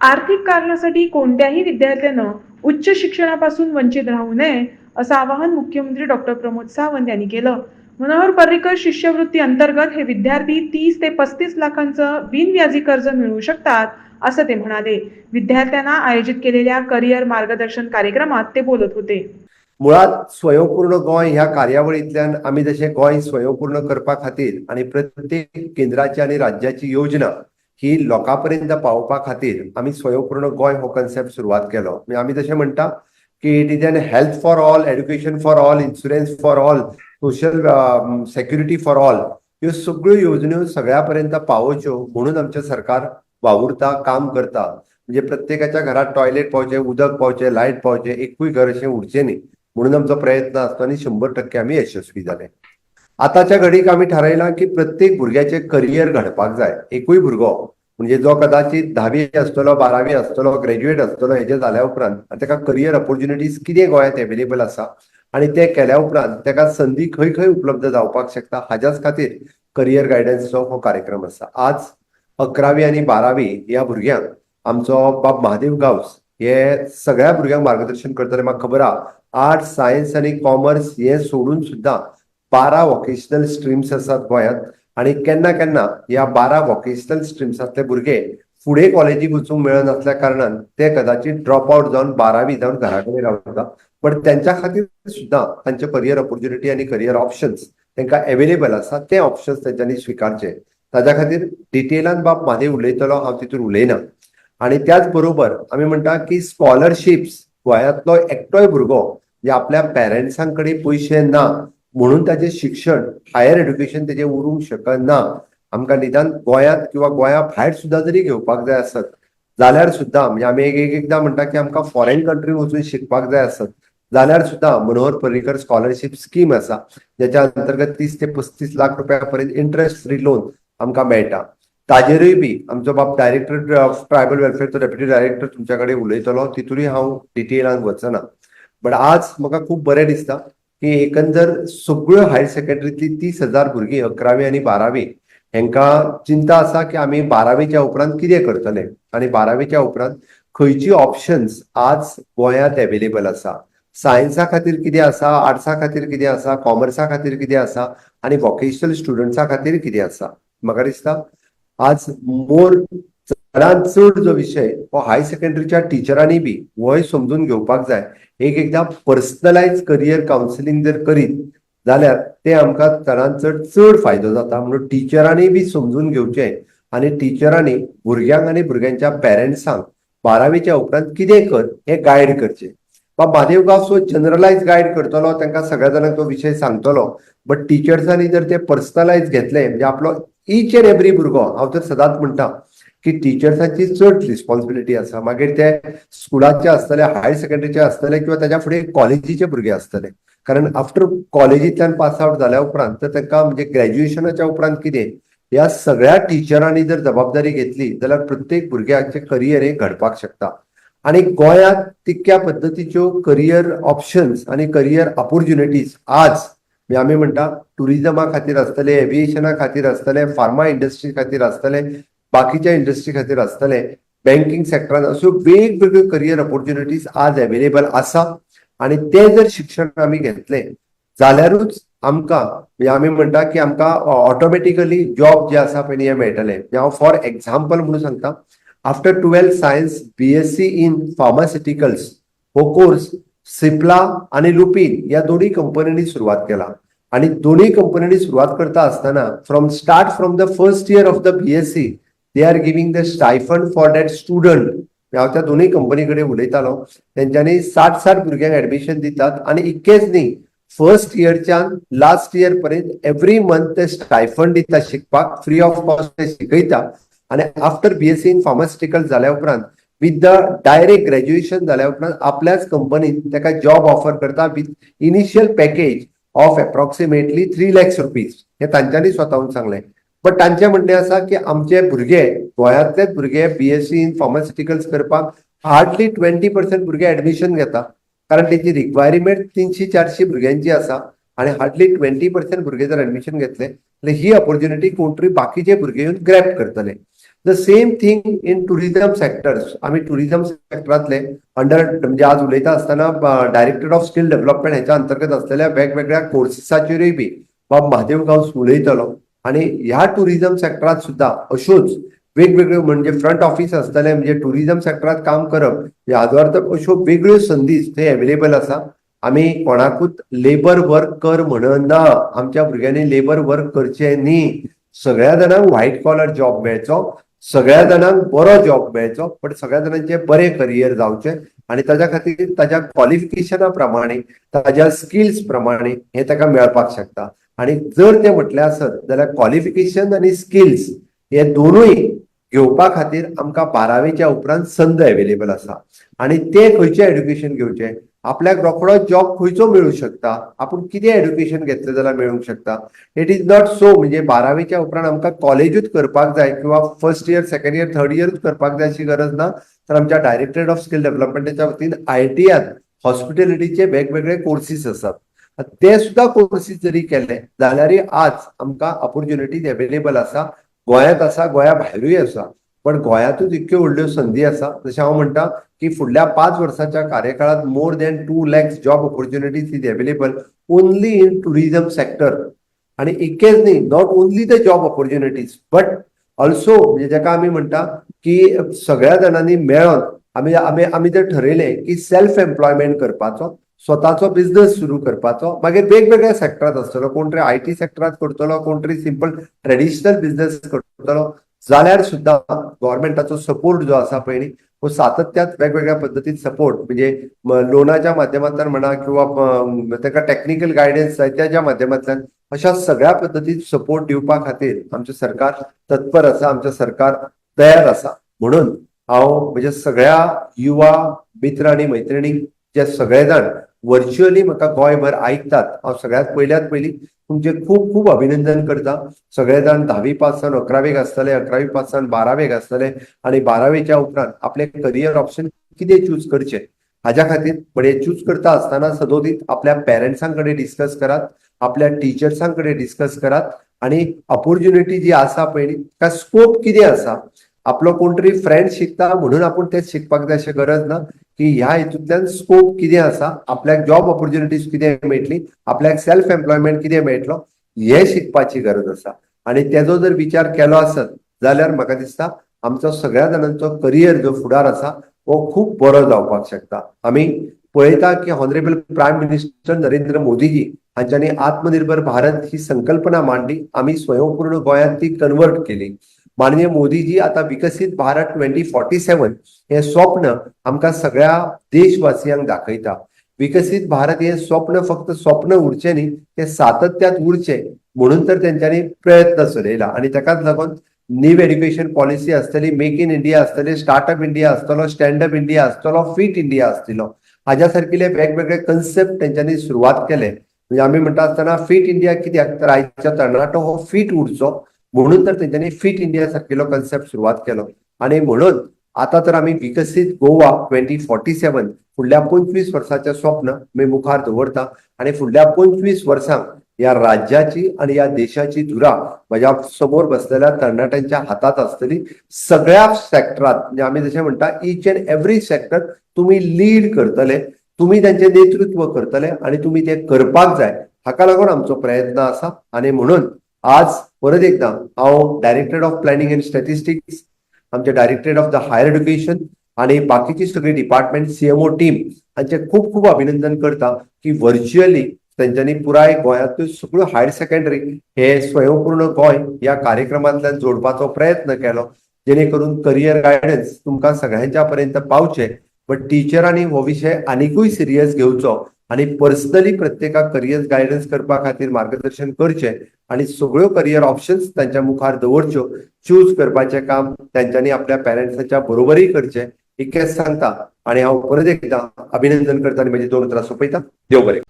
आर्थिक कारणासाठी कोणत्याही विद्यार्थ्यानं उच्च शिक्षणापासून वंचित राहू नये असं आवाहन मुख्यमंत्री डॉक्टर प्रमोद सावंत यांनी केलं. मनोहर पर्रिकर शिष्यवृत्ती अंतर्गत हे विद्यार्थी तीस ते पस्तीस लाखांचं बिनव्याजी कर्ज मिळवू शकतात असं ते म्हणाले. विद्यार्थ्यांना आयोजित केलेल्या करिअर मार्गदर्शन कार्यक्रमात ते बोलत होते. मुळात स्वयंपूर्ण गोंय ह्या कार्यावळीतल्या आम्ही जशें गोंय स्वयंपूर्ण करपा खातीर आणि प्रत्येक केंद्राची आणि राज्याची योजना ही लोकां पर्यंत पावोवपा खातीर आमी स्वयंपूर्ण गोंय हो कन्सेप्ट सुरवात केलो. आमी जशें म्हणटा की it is an health for all education for all insurance for all social security for all ह्यो सगळ्यो योजन्यो सगळ्या पर्यंत पावोवच्यो म्हणून आमचें सरकार वावुरता काम करता. म्हणजे प्रत्येकाच्या घरात टॉयलेट पावचे उदक पावचे लायट पावचे एकूय घर अशें उरचें न्ही. म्हणून आमचो प्रयत्न आसता आनी शंबर टक्के आमी यशस्वी जाले आतांच्या घडीक आमी थारायलां की प्रत्येक भुरग्याचें करियर घडपाक जाय. एकूय भुरगो. म्हणजे जो कदाचित धावी आसतलो बारावी आसतलो ग्रॅज्युएट आसतलो हेजे जाल्या उपरांत ताका करियर ऑपॉर्च्युनिटीज कितें गोंयांत एवेलेबल आसा आणि ते केल्या उपरांत ताका संदी खंय खंय उपलब्ध जावपाक शकता हाज्याच खातीर करियर गायडन्सचो हो कार्यक्रम आसा. आज अकरावी आनी बारावी ह्या भुरग्यांक आमचो बाब महादेव गांवस हे सगळ्या भुरग्यांक मार्गदर्शन करतले. म्हाका खबर आहा आर्ट्स सायन्स आनी कॉमर्स हे सोडून सुद्दां बारा वोकेशनल स्ट्रिम्स आसात गोंयांत. आणि केन्ना केन्ना ह्या बारा वोकेशनल स्ट्रिम्सांतले भुरगे फुडें कॉलेजीक वचूंक मेळनासल्या कारणान ते कदाचित ड्रॉप आउट जावन बारावी जावन घरा कडेन रावता पण त्यांच्या खातीर सुद्दां तांचे करियर ऑपॉर्च्युनिटी आनी करियर ऑप्शन्स तांकां अवेलेबल आसा ते ऑप्शन्स तेंच्यांनी स्विकारचे. ताज्या खातीर डिटेलान बाब म्हादे उलयतलो हांव तितून उलयना. आणि त्याच बरोबर आमी म्हणटा की स्कॉलरशिप्स गोंयांतलो एकटोय भुरगो जे आपल्या पेरंट्सां कडेन पयशे ना म्हणून ताचें शिक्षण हायर एड्युकेशन तेजें उरूंक शकना आमकां निदान गोंयांत किंवा गोंया भायर सुद्दां जरी घेवपाक जाय आसत जाल्यार सुद्दां म्हणजे आमी एक एक एकदां म्हणटा की आमकां फॉरेन कंट्रीन वचून शिकपाक जाय आसत जाल्यार सुद्दां मनोहर पर्रीकर स्कॉलरशीप स्कीम आसा जेच्या अंतर्गत तीस ते पस्तीस लाख रुपया पर्यंत इंटरेस्ट फ्री लोन आमकां मेळटा. ताजेरूय बी आमचो बाब डायरेक्टर ऑफ ट्रायबल वेलफेअरचो डेप्युटी डायरेक्टर तुमच्या कडेन उलयतलो तितूनय हांव डिटेलान वचना. बट आज म्हाका खूब बरें दिसता की एकंदर सगळ्यो हायर सेकंडरीतली तीस हजार भुरगीं अकरावी आनी बारावी हेंकां चिंता आसा की आमी बारावेच्या उपरांत कितें करतले? आनी बारावेच्या उपरांत खंयची ऑप्शन्स आज गोंयांत एवेलेबल आसा सायन्सा खातीर कितें आसा आर्ट्सा खातीर कितें आसा कॉमर्सा खातीर कितें आसा आनी वोकेशनल स्टुडंट्सा खातीर कितें आसा म्हाका दिसता आज मोर चडांत चड जो विशय हो हाय सेकंडरीच्या टिचरांनी बी होय समजून घेवपाक जाय. एक एकदां पर्सनलायज करियर कावन्सिलींग जर करीत जाल्यार ते आमकां चडांत चड चड फायदो जाता. म्हणून टिचरांनी बी समजून घेवचें आनी टिचरांनी भुरग्यांक आनी भुरग्यांच्या पेरंट्सांक बारावेच्या उपरांत कितें कर हें गायड करचें. वा म्हादेव गांव सो जनरलायज गायड करतलो तांकां सगळ्या जाणांक तो विशय सांगतलो. बट टिचर्सांनी जर ते पर्सनलायज घेतले म्हणजे आपलो इच एंड एवरी भुरगो हांव तर सदांच म्हणटा की टिचर्साची चड रिस्पॉन्सिबिलिटी आसा मागीर ते स्कुलाचे आसतले हायर सेकंडरीचे आसतले किंवा त्याच्या फुडें कॉलेजीचे भुरगे आसतले कारण आफ्टर कॉलेजींतल्यान पास आउट जाल्या उपरांत तर तांकां म्हणजे ग्रॅज्युएशनाच्या उपरांत कितें ह्या सगळ्या टिचरांनी जर जबाबदारी घेतली जाल्यार प्रत्येक भुरग्याचे करियर हे घडपाक शकता. आणि गोंयांत तितक्या पद्दतीच्यो करियर ऑप्शन्स आणि करियर ऑपॉर्च्युनिटीज आज आम्ही आमी म्हणटा टुरिजमा खातीर आसतले एव्हिएशना खातीर आसतले फार्मा इंडस्ट्री खातीर आसतले बाकीच्या इंडस्ट्री खातीर आसतले. बँकिंग सेक्टरान अश्यो वेगवेगळ्यो करियर ऑपॉर्च्युनिटीज आज अवेलेबल आसा. आणि ते जर शिक्षण आमी घेतले जाल्यारूच आमकां म्हणजे आमी म्हणटा की आमकां ऑटोमॅटिकली जॉब जे आसा पळय हे मेळटले. म्हणजे हांव फॉर एग्जाम्पल म्हणून सांगता after twelfth science BSc in pharmaceuticals हो कोर्स सिप्ला आणि लुपीन या दोन्ही कंपन्यांनी सुरुवात केला. आणि दोन्ही कंपन्यांनी सुरुवात करता असताना from start from the first year of the BSc they are giving the stipend for that student हांव त्या दोनूय कंपनी कडेन उलयतालो तेंच्यांनी साठ साठ भुरग्यांक ऍडमिशन दितात आनी इतकेच न्ही फर्स्ट इयरच्यान लास्ट इयर पर्यंत एव्हरी मंथ ते स्टायफंड दिता शिकपाक फ्री ऑफ कॉस्ट ते शिकयता आनी आफ्टर बीएससी इन फार्मास्युटिकल जाल्या उपरांत विथ द डायरेक्ट ग्रॅज्युएशन जाल्या उपरांत आपल्याच कंपनीन ताका जॉब ऑफर करता with initial package of approximately three lakhs rupees हे तांच्यांनी स्वताहून सांगलें बट तांचे म्हणणे आसा की आमचे भुरगे गोंयांतलेच भुरगे बीएससी इन फार्मास्युटिकल्स करपाक हार्डली ट्वेंटी पर्सेंट भुरगे ऍडमिशन घेता. कारण तेची रिक्वायरमेंट तिनशी चारशी भुरग्यांची आसा आणि हार्डली ट्वेंटी पर्सेंट भुरगे जर ऍडमिशन घेतले जाल्यार ही ऑपॉर्च्युनिटी कोण तरी बाकीचे भुरगे येवन ग्रॅप करतले. The same thing in tourism sectors आम्ही टुरिझम सेक्टरातले अंडर म्हणजे आज उलयता असताना डायरेक्टर ऑफ स्किल डेव्हलपमेंट ह्याच्या अंतर्गत असलेल्या वेगवेगळ्या कोर्सेसाचेरूय बी. बाब महादेव गांव उलयतलो. आणि ह्या टुरिझम सेक्टरात सुद्धा अश्योच वेगवेगळ्यो म्हणजे फ्रंट ऑफिस असतले म्हणजे टुरिझम सेक्टरात काम करप ह्याचो अर्थ अश्यो वेगळ्यो संधी थंय अवेलेबल आसा. आमी कोणाकूच लेबर वर्क कर म्हणना आमच्या भुरग्यांनी लेबर वर्क करचे न्ही सगळ्या जाणांक व्हाईट कॉलर जॉब मेळचो सगळ्या जाणांक बरो जॉब मेळचो पण सगळ्या जाणांचे बरे करियर जावचे आणि ताज्या खातीर ताज्या क्वॉलिफिकेशना प्रमाणे ताज्या स्किल्स प्रमाणे हे ताका मेळपाक शकता. आणि जर ते म्हटले आसत जाल्यार क्वालिफिकेशन आणि स्किल्स हे दोनूय घेवपा खातीर आमकां बारावेच्या उपरांत संद अवेलेबल आसा आणि ते खंयचे एड्युकेशन घेवचे? आपल्याक रोखडो जॉब खंयचो मेळूंक शकता? आपूण कितें एड्युकेशन घेतलें जाल्यार मेळूंक शकता? इट इज नॉट सो म्हणजे बारावेच्या उपरांत आमकां कॉलेजूच करपाक जाय किंवा first year second year third इयरूच करपाक जाय अशी गरज ना तर आमच्या डायरेक्टरेट ऑफ स्किल डेव्हलपमेंटाच्या वतीन आय टी आर हॉस्पिटॅलिटीचे वेगवेगळे कोर्सीस आसात ते सुद्धा कोर्सीस जरी केले जाल्यारय आज आमकां ऑपॉर्च्युनिटीज अवेलेबल आसा गोंयांत आसा गोंया भायरूय आसा पण गोंयातूच इतक्यो व्हडल्यो संदी आसा जशें हांव म्हणटा की फुडल्या पांच वर्साच्या कार्यकाळांत more than two lakhs job opportunities is available only in tourism sector आणि इतकेच न्ही not only the job opportunities but also म्हणजे जेका आमी म्हणटा की सगळ्या जाणांनी मेळोन आमी आमी आमी जर ठरयलें की सेल्फ एम्प्लॉयमेंट करपाचो स्वताचो बिझनेस सुरू करपाचो. मागीर वेगवेगळ्या सेक्टरात आसतलो कोण तरी आय टी सेक्टरात करतलो कोण तरी सिंपल ट्रेडिशनल बिझनेस करतलो. जाल्यार सुद्दां गव्हर्मेंटाचो सपोर्ट जो आसा पळय न्ही तो सातत्यात वेगवेगळ्या पद्दतीन सपोर्ट म्हणजे लोनाच्या माध्यमांतल्यान म्हणा किंवा तेका ताका टेक्निकल गायडन्स जाय त्याच्या माध्यमांतल्यान अशा सगळ्या पद्दतीन सपोर्ट दिवपा खातीर आमचें सरकार तत्पर आसा आमचें सरकार तयार आसा. म्हणून हांव म्हज्या सगळ्या युवा मित्र आनी मैत्रिणींक जे सगळे जाण व्हर्च्युअली म्हाका गोंयभर आयकतात हांव सगळ्यात पयल्यात पयलीं तुमचे खूब खूब अभिनंदन करता. सगळे जाण धावी पास जावन अकरावेक आसतले अकरावी पास जावन बारावेक आसतले आणि बारावेच्या उपरांत आपले करियर ऑप्शन कितें चूज करचे हाज्या खातीर पण हे चूज करता आसतना सदोदीत आपल्या पेरंट्सां कडेन डिस्कस करात आपल्या टिचर्सां कडेन डिस्कस करात आणि ऑपॉर्च्युनिटी जी आसा पळय न्ही स्कोप कितें आसा? आपलो कोण तरी फ्रेंड शिकता म्हणून आपूण तेच शिकपाक जाय अशें गरज ना? की ह्या हितूंतल्यान स्कोप कितें आसा आपल्याक जॉब ऑपॉर्च्युनिटीज कितें मेळटली आपल्याक सेल्फ एम्प्लॉयमेंट कितें मेळटलो हे शिकपाची गरज आसा आणि तेजो जर विचार केलो आसत जाल्यार म्हाका दिसता आमचो सगळ्या जाणांचो करियर जो फुडार आसा हो खूब बरो जावपाक शकता. आमी पळयता की honourable prime minister Narendra Modiji हांच्यांनी Atmanirbhar Bharat ही संकल्पना मांडली. आमी स्वयंपूर्ण गोंयांत ती कन्वर्ट केली. माननीय मोदीजी आता विकसित भारत ट्वेंटी फॉर्टी सेवन हे स्वप्न आमकां सगळ्या देशवासियांक दाखयता. विकसित भारत हे स्वप्न फक्त स्वप्न उरचे न्ही ते सातत्यात उरचे म्हणून तर तेंच्यांनी प्रयत्न चलयला आणि ताकाच लागून नीव एड्युकेशन पॉलिसी आसतली मेक इन इंडिया आसतले स्टार्टअप इंडिया आसतलो स्टँडअप इंडिया आसतलो फिट इंडिया आसतलो हाज्या सारकिले वेगवेगळे कन्सेप्ट तेंच्यांनी सुरवात केले. म्हणजे आमी म्हणटा आसतना फिट इंडिया कित्याक तर आयच्या तरणाटो हो फिट उरचो. म्हणून तर त्यांनी फिट इंडिया सारकिलो कन्सेप्ट सुरवात केलो. आणि म्हणून आता तर आम्ही विकसित गोवा ट्वेंटी फॉर्टी सेवन फुडल्या पंचवीस वर्साचे स्वप्न मी मुखार दवरता आणि फुडल्या पंचवीस वर्सांक या राज्याची आणि या देशाची धुरा माझ्यासमोर बसलेल्या तरणाट्यांच्या हातात असतली सगळ्या सेक्टरात म्हणजे आम्ही जसे म्हणता इच अँड एव्हरी सेक्टर तुम्ही लीड करतले तुम्ही त्यांचे नेतृत्व करतले आणि तुम्ही ते करपाक जाय हाका लागून आमचो प्रयत्न आसा आणि म्हणून आज परत एकदा हांव directorate of planning and statistics आमचे directorate of the higher education आणि बाकीची सगळी डिपार्टमेंट सीएमओ टीम हांचे खूप खूप अभिनंदन करता की व्हर्च्युअली तेंच्यांनी पुराय गोयातल्यो सगळ्यो हायर सेकंडरी हे स्वयंपूर्ण गोंय या कार्यक्रमांतल्यान जोडपाचो प्रयत्न केलो जेणे करून करियर गायडन्स तुमकां सगळ्यांच्या पर्यंत पावचे बट टिचरांनी हो विशय आनिकूय सिरियस घेवचो आणि पर्सनली प्रत्येकाक करियर गायडन्स करपा खातीर मार्गदर्शन करचें आणि सगळ्यो करियर ऑप्शन्स तांच्या मुखार दवरच्यो चूज करपाचें काम तांच्यांनी आपल्या पेरंट्सांच्या बरोबरी करचें. इतकेंच सांगता आणि हांव परत एकदा अभिनंदन करता आनी म्हजी दोन उतरां सोंपयता देव बरें.